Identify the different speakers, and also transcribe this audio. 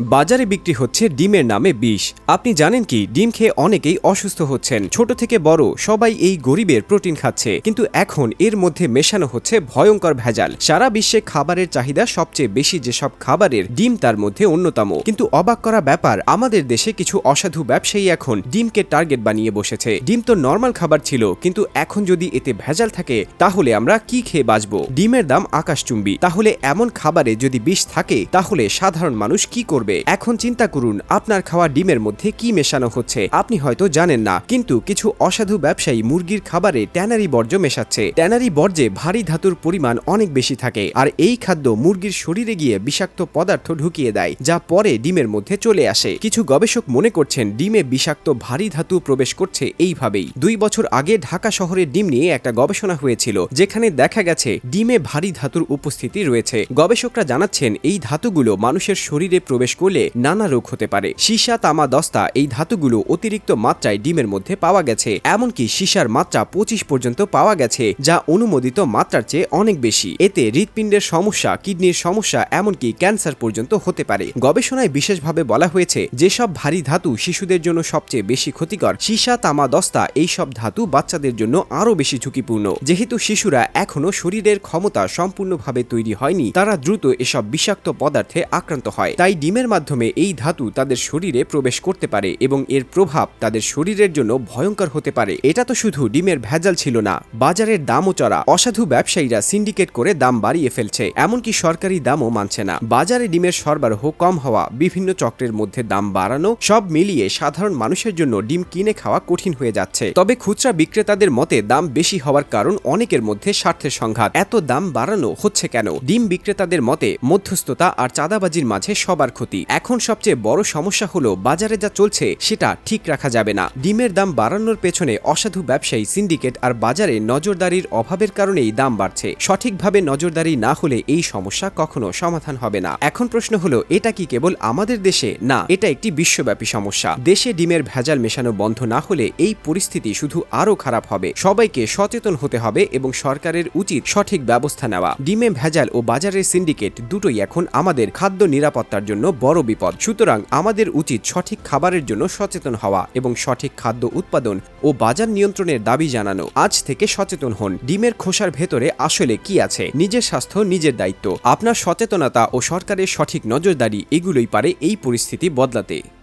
Speaker 1: বাজারে বিক্রি হচ্ছে ডিমের নামে বিষ। আপনি জানেন কি, ডিম খেয়ে অনেকেই অসুস্থ হচ্ছেন। ছোট থেকে বড়, সবাই এই গরিবের প্রোটিন খাচ্ছে। কিন্তু এখন এর মধ্যে মেশানো হচ্ছে ভয়ঙ্কর ভেজাল। সারা বিশ্বে খাবারের চাহিদা সবচেয়ে বেশি যেসব খাবারের ডিম তার মধ্যে অন্যতম। কিন্তু অবাক করা ব্যাপার, আমাদের দেশে কিছু অসাধু ব্যবসায়ী এখন ডিমকে টার্গেট বানিয়ে বসেছে। ডিম তো নর্মাল খাবার ছিল, কিন্তু এখন যদি এতে ভেজাল থাকে, তাহলে আমরা কি খেয়ে বাঁচবো? ডিমের দাম আকাশচুম্বী। তাহলে এমন খাবারে যদি বিষ থাকে, তাহলে সাধারণ মানুষ কি করবে? এখন চিন্তা করুন, আপনার খাওয়া ডিমের মধ্যে কি মেশানো হচ্ছে? আপনি হয়তো জানেন না, কিন্তু কিছু অসাধু ব্যবসায়ী মুরগির খাবারে ট্যানারি বর্জ্য মেশাচ্ছে। ট্যানারি বর্জ্যে ভারী ধাতুর পরিমাণ অনেক বেশি থাকে, আর এই খাদ্য মুরগির শরীরে গিয়ে বিষাক্ত পদার্থ ঢুকিয়ে দেয়, যা পরে ডিমের মধ্যে চলে আসে। কিছু গবেষক মনে করছেন, ডিমে বিষাক্ত ভারী ধাতু প্রবেশ করছে এইভাবেই। দুই বছর আগে ঢাকা শহরের ডিম নিয়ে একটা গবেষণা হয়েছিল, যেখানে দেখা গেছে, ডিমে ভারী ধাতুর উপস্থিতি রয়েছে। গবেষকরা জানাচ্ছেন, এই ধাতুগুলো মানুষের শরীরে প্রবেশ করলে নানা রোগ হতে পারে। সীসা, তামা, দস্তা এই ধাতুগুলো অতিরিক্ত মাত্রায় ডিমের মধ্যে পাওয়া গেছে। এমনকি সীসার মাত্রা পঁচিশ পর্যন্ত পাওয়া গেছে, যা অনুমোদিত মাত্রার চেয়ে অনেক বেশি। এতে হৃৎপিণ্ডের সমস্যা, কিডনির সমস্যা, এমনকি ক্যান্সার পর্যন্ত হতে পারে। গবেষণায় বিশেষভাবে বলা হয়েছে, যেসব ভারী ধাতু শিশুদের জন্য সবচেয়ে বেশি ক্ষতিকর, সীসা, তামা, দস্তা এই সব ধাতু বাচ্চাদের জন্য আরও বেশি ঝুঁকিপূর্ণ। যেহেতু শিশুরা এখনও শরীরের ক্ষমতা সম্পূর্ণভাবে তৈরি হয়নি, তারা দ্রুত এসব বিষাক্ত পদার্থে আক্রান্ত হয়, তাই ডিমের মাধ্যমে এই ধাতু তাদের শরীরে প্রবেশ করতে পারে এবং এর প্রভাব তাদের শরীরের জন্য ভয়ঙ্কর হতে পারে। এটা তো শুধু ডিমের ভেজাল ছিল না, বাজারের দামও চড়া। অসাধু ব্যবসায়ীরা সিন্ডিকেট করে দাম বাড়িয়ে ফেলছে, এমনকি সরকারি দামও মানছে না। বাজারে ডিমের সরবরাহ কম হওয়া, বিভিন্ন চক্রের মধ্যে দাম বাড়ানো, সব মিলিয়ে সাধারণ মানুষের জন্য ডিম কিনে খাওয়া কঠিন হয়ে যাচ্ছে। তবে খুচরা বিক্রেতাদের মতে দাম বেশি হওয়ার কারণ অনেকের মধ্যে স্বার্থের সংঘাত। এত দাম বাড়ানো হচ্ছে কেন? ডিম বিক্রেতাদের মতে মধ্যস্থতা আর চাঁদাবাজির মাঝে সবার ক্ষতি। এখন সবচেয়ে বড় সমস্যা হলো, বাজারে যা চলছে সেটা ঠিক রাখা যাবে না। ডিমের দাম বাড়ানোর পেছনে অসাধু ব্যবসায়ী, সিন্ডিকেট আর বাজারে নজরদারির অভাবের কারণেই দাম বাড়ছে। সঠিকভাবে নজরদারি না হলে এই সমস্যা কখনো সমাধান হবে না। এখন প্রশ্ন হলো, এটা কি কেবল আমাদের দেশে? না, এটা একটি বিশ্বব্যাপী সমস্যা। দেশে ডিমের ভেজাল মেশানো বন্ধ না হলে এই পরিস্থিতি শুধু আরও খারাপ হবে। সবাইকে সচেতন হতে হবে এবং সরকারের উচিত সঠিক ব্যবস্থা নেওয়া। ডিমে ভেজাল ও বাজারের সিন্ডিকেট দুটোই এখন আমাদের খাদ্য নিরাপত্তার জন্য বড় বিপদ। সুতরাং আমাদের উচিত সঠিক খাবারের জন্য সচেতন হওয়া এবং সঠিক খাদ্য উৎপাদন ও বাজার নিয়ন্ত্রণের দাবি জানানো। আজ থেকে সচেতন হন। ডিমের খোসার ভেতরে আসলে কি আছে? নিজের স্বাস্থ্য, নিজের দায়িত্ব। আপনার সচেতনতা ও সরকারের সঠিক নজরদারি এগুলোই পারে এই পরিস্থিতি বদলাতে।